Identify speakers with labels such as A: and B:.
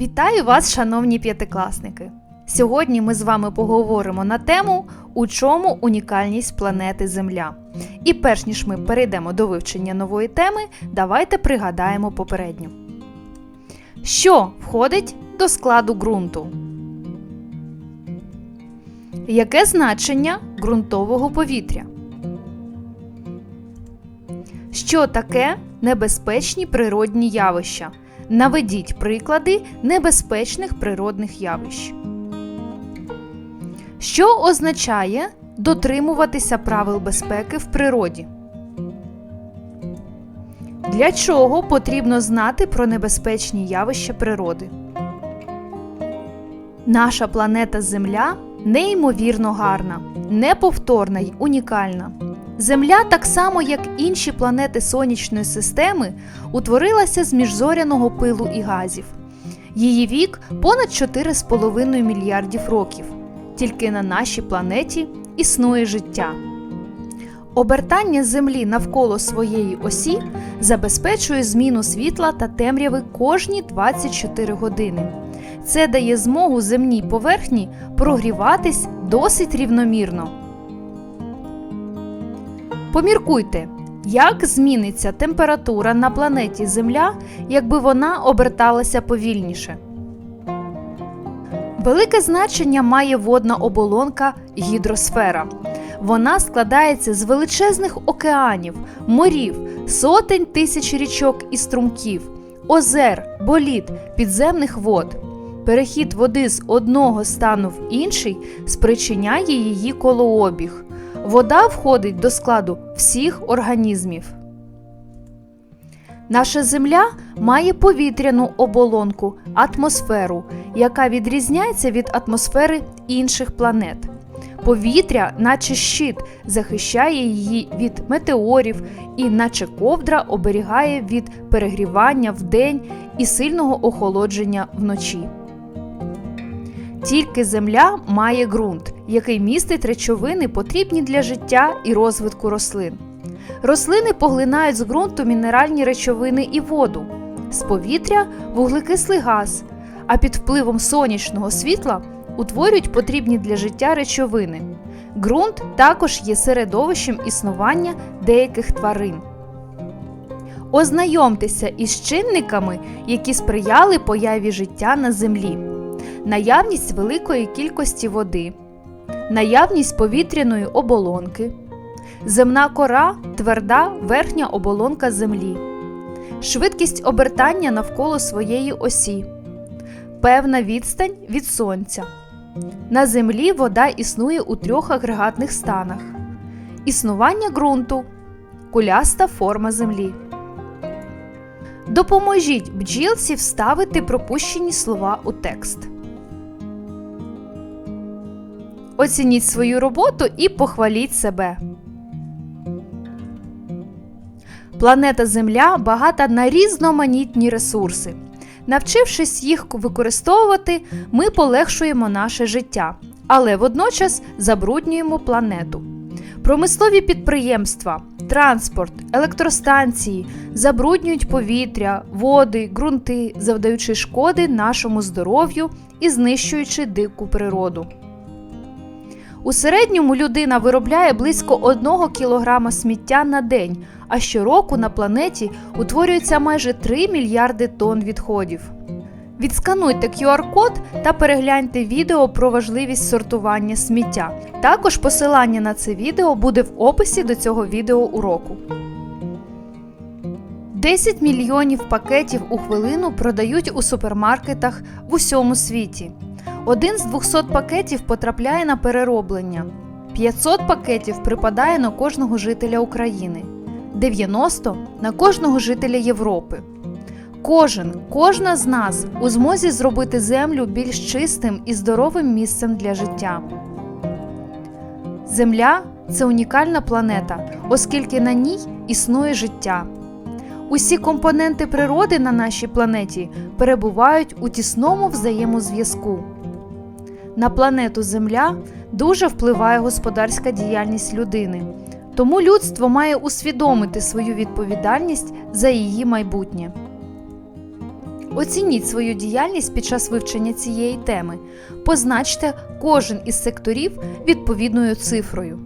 A: Вітаю вас, шановні п'ятикласники! Сьогодні ми з вами поговоримо на тему, у чому унікальність планети Земля. І перш ніж ми перейдемо до вивчення нової теми, давайте пригадаємо попередню. Що входить до складу ґрунту? Яке значення ґрунтового повітря? Що таке небезпечні природні явища? Наведіть приклади небезпечних природних явищ. Що означає дотримуватися правил безпеки в природі? Для чого потрібно знати про небезпечні явища природи? Наша планета Земля неймовірно гарна, неповторна й унікальна. Земля, так само як інші планети сонячної системи, утворилася з міжзоряного пилу і газів. Її вік понад 4,5 мільярдів років. Тільки на нашій планеті існує життя. Обертання Землі навколо своєї осі забезпечує зміну світла та темряви кожні 24 години. Це дає змогу земній поверхні прогріватись досить рівномірно. Поміркуйте, як зміниться температура на планеті Земля, якби вона оберталася повільніше. Велике значення має водна оболонка гідросфера. Вона складається з величезних океанів, морів, сотень тисяч річок і струмків, озер, боліт, підземних вод. Перехід води з одного стану в інший спричиняє її колообіг. Вода входить до складу всіх організмів. Наша Земля має повітряну оболонку, атмосферу, яка відрізняється від атмосфери інших планет. Повітря, наче щит, захищає її від метеорів і, наче ковдра, оберігає від перегрівання вдень і сильного охолодження вночі. Тільки Земля має ґрунт, який містить речовини, потрібні для життя і розвитку рослин. Рослини поглинають з ґрунту мінеральні речовини і воду, з повітря вуглекислий газ, а під впливом сонячного світла утворюють потрібні для життя речовини. Ґрунт також є середовищем існування деяких тварин. Ознайомтеся із чинниками, які сприяли появі життя на землі наявність великої кількості води, наявність повітряної оболонки, земна кора тверда верхня оболонка землі, швидкість обертання навколо своєї осі, певна відстань від сонця. На землі вода існує у трьох агрегатних станах: існування ґрунту, куляста форма землі. Допоможіть бджілці вставити пропущені слова у текст. Оцініть свою роботу і похваліть себе. Планета Земля багата на різноманітні ресурси. Навчившись їх використовувати, ми полегшуємо наше життя, але водночас забруднюємо планету. Промислові підприємства, транспорт, електростанції забруднюють повітря, води, ґрунти, завдаючи шкоди нашому здоров'ю і знищуючи дику природу. У середньому людина виробляє близько 1 кг сміття на день, а щороку на планеті утворюється майже 3 мільярди тонн відходів. Відскануйте QR-код та перегляньте відео про важливість сортування сміття. Також посилання на це відео буде в описі до цього відео уроку. 10 мільйонів пакетів у хвилину продають у супермаркетах в усьому світі. Один з 200 пакетів потрапляє на перероблення. 500 пакетів припадає на кожного жителя України, 90 на кожного жителя Європи. Кожен, кожна з нас у змозі зробити землю більш чистим і здоровим місцем для життя. Земля це унікальна планета, оскільки на ній існує життя. Усі компоненти природи на нашій планеті перебувають у тісному взаємозв'язку. На планету Земля дуже впливає господарська діяльність людини, тому людство має усвідомити свою відповідальність за її майбутнє. Оцініть свою діяльність під час вивчення цієї теми. Позначте кожен із секторів відповідною цифрою.